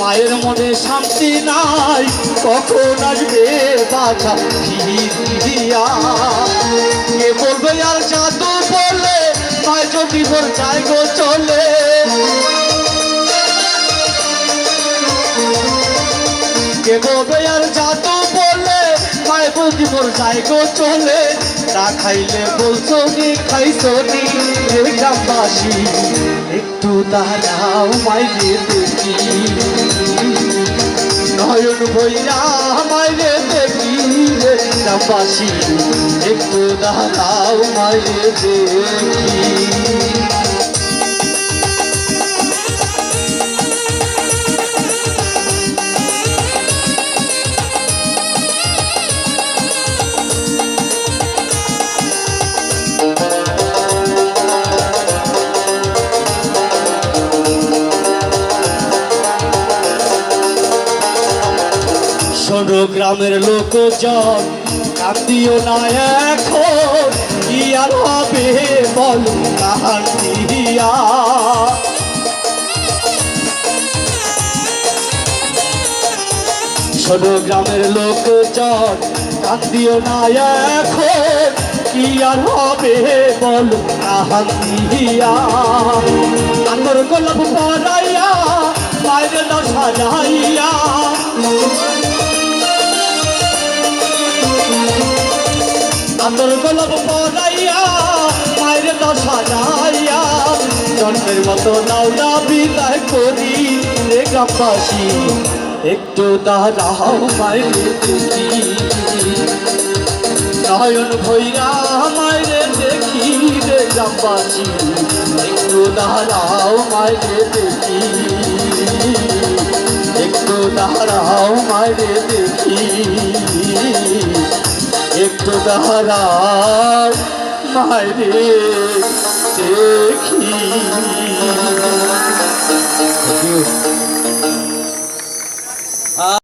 মায়ের মনে শান্তি নাই, কখন আসবে ফিরিয়া? কে বলবে, আর জাদু বলে মায় যদি মোর যায় চলে? কে বলবে, আর জাদু বলে মায় যদি মোর যায় চলে? না খাইলে বলছো নি খাইছো নি? গ্রামবাসী, একটু দাঁড়াও মাইরে দেখি ভৈরা মাইরে দেখি রে গ্রামবাসী একটু দাঁড়াও মাইরে দেখি। ছোট গ্রামের লোকজন কান্দিও না এখন, কি আর হবে বল কাহান্দিয়া ছোট গ্রামের লোকজন কান্দিও না এখন, কি আর হবে বল কাহান্দিয়া আতর গোলাপ পরাইয়া বাইরে না সাজাইয়া আতর গোলাপ পরাইয়া, মায়ের দশা যাইয়া জন্মের মতো নাওলা বিদায় করি। রে একটু দাঁড়াও মায়ের দেখি নয়ন ভৈরা মায়ের দেখি রে গ্রামবাসী, একটু দাঁড়াও মায়ের দেখি একটু দাঁড়াও মায়ের দেখি একটু মারে দেখি।